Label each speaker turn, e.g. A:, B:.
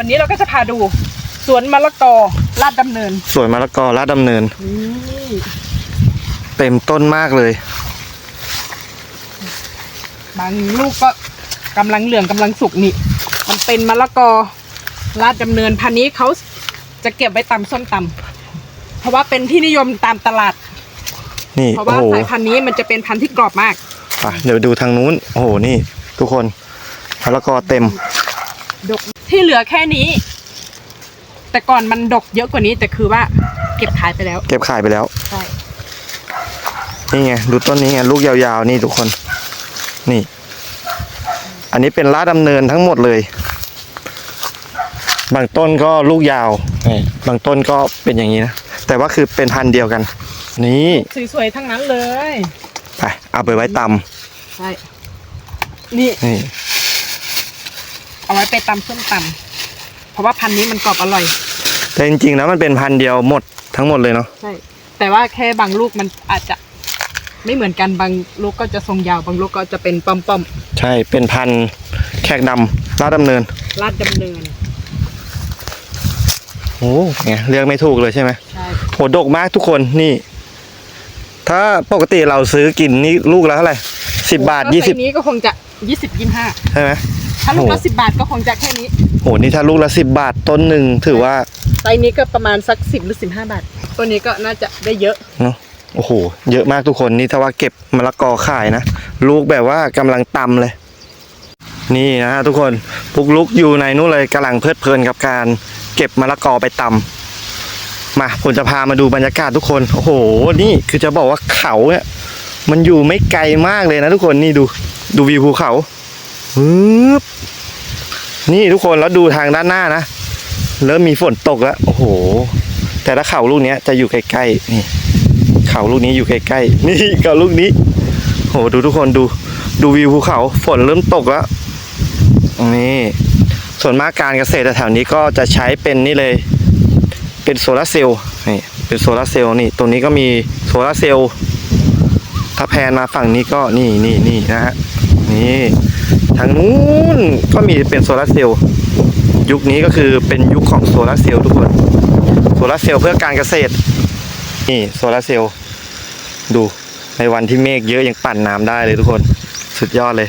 A: วันนี้เราก็จะพาดูสวนมะละกอลาดดำเนิน
B: สวนมะละกอลาดดำเนิน
A: นี่
B: เต็มต้นมากเลย
A: บางลูกก็กำลังเหลืองกำลังสุกนี่ มันเป็นมะละกอลาดดำเนินพันธุ์นี้เขาจะเก็บไว้ตำส้มตำเพราะว่าเป็นที่นิยมตามตลาด
B: นี่
A: เพราะ
B: โอ้
A: ว่า
B: โห
A: สายพันธุ์นี้มันจะเป็นพันธุ์ที่กรอบมาก
B: อะเดี๋ยวดูทางนู้น โอ้โห นี่ ทุกคนมะละกอเต็ม
A: ดก ที่เหลือแค่นี้ แต่ก่อนมันดกเยอะกว่านี้ แต่คือว่า เก็บขายไปแล้ว
B: เก็บขายไปแล้ว
A: ใช่
B: นี่ไงดูต้นนี้ไงลูกยาวๆนี่ทุกคน นี่ อันนี้เป็นลาดดำเนินทั้งหมดเลย บางต้นก็ลูกยาวนี่บางต้นก็เป็นอย่างนี้นะแต่ว่าคือเป็นพันธุ์เดียวกัน นี่
A: สวยๆทั้งนั้นเลย
B: ไปเอาไปไว้ต
A: ใช่นี่ำ
B: นี่
A: เอาไว้ไปตำส้มตำเพราะว่าพันธุ์นี้มันกรอบอร่อย
B: แต่จริงๆแล้วมันเป็นพันธุ์เดียวหมดทั้งหมดเลยเนาะ
A: ใช่ แต่ว่าแค่บางลูกมันอาจจะไม่เหมือนกันบางลูกก็จะทรงยาวบางลูกก็จะเป็นป้อม
B: ใช่ เป็นพันธุ์แขกดำลาดดำเนิน
A: ๆลาดดำเนิน
B: โอ้ไงเลือกไม่ถูกเลยใช่ไหม
A: ใช่
B: โหดกมากทุกคนนี่ ถ้าปกติเราซื้อกินนี่ลูกละเท่าไหร่สิบบาท
A: ถ้
B: ยี่สิบ
A: ไซส์นี้ก็คงจะยี่สิบยี่ห้า
B: ใช่ไหม
A: ถ้าลูกละ
B: โอ้
A: สิบบาทก็คงจะแค่นี้
B: โหนี่ถ้าลูกละสิบบาทต้นหนึ่งถือว่า
A: ไซส์นี้ก็ประมาณสักสิบหรือสิบห้าบาท ตัวนี้ก็น่าจะได้เยอะ
B: เนาะโอ้โห เยอะมากทุกคนนี่ถ้าว่าเก็บมะละกอขายนะ ลูกแบบว่ากำลังตำเลย นี่นะฮะทุกคนปุกลุกอยู่ในนู้นเลยกำลังเพลิดเพลินกับการเก็บมะละกอไปตำมาผมจะพามาดูบรรยากาศทุกคน โอ้โห นี่คือจะบอกว่าเขาเนี่ยมันอยู่ไม่ไกลมากเลยนะทุกคนนี่ดูดูวิวภูเขา ปึ๊บนี่ทุกคนแล้วดูทางด้านหน้านะ เริ่มมีฝนตกแล้ว โอ้โห แต่ถ้าเข่าลูกนี้จะอยู่ใกล้ๆนี่ เข่าลูกนี้อยู่ใกล้ๆนี่เข่าลูกนี้โหดูทุกคนดู ดูวิวภูเขาฝนเริ่มตกแล้วนี่ส่วนมากการเกษตรแถวนี้ก็จะใช้เป็นนี่เลย เป็นโซลาร์เซลล์นี่เป็นโซลาร์เซลล์นี่ ตรงนี้ก็มีโซลาร์เซลล์ถ้าแพนมาฝั่งนี้ก็นี่นี่นี่นะฮะ นี่ทางนู้นก็มีเป็นโซลาร์เซลล์ยุคนี้ก็คือเป็นยุคของโซลาร์เซลล์ทุกคนโซลาร์เซลล์เพื่อการเกษตร นี่โซลาร์เซลล์ดูในวันที่เมฆเยอะยังปั่นน้ำได้เลยทุกคน สุดยอดเลย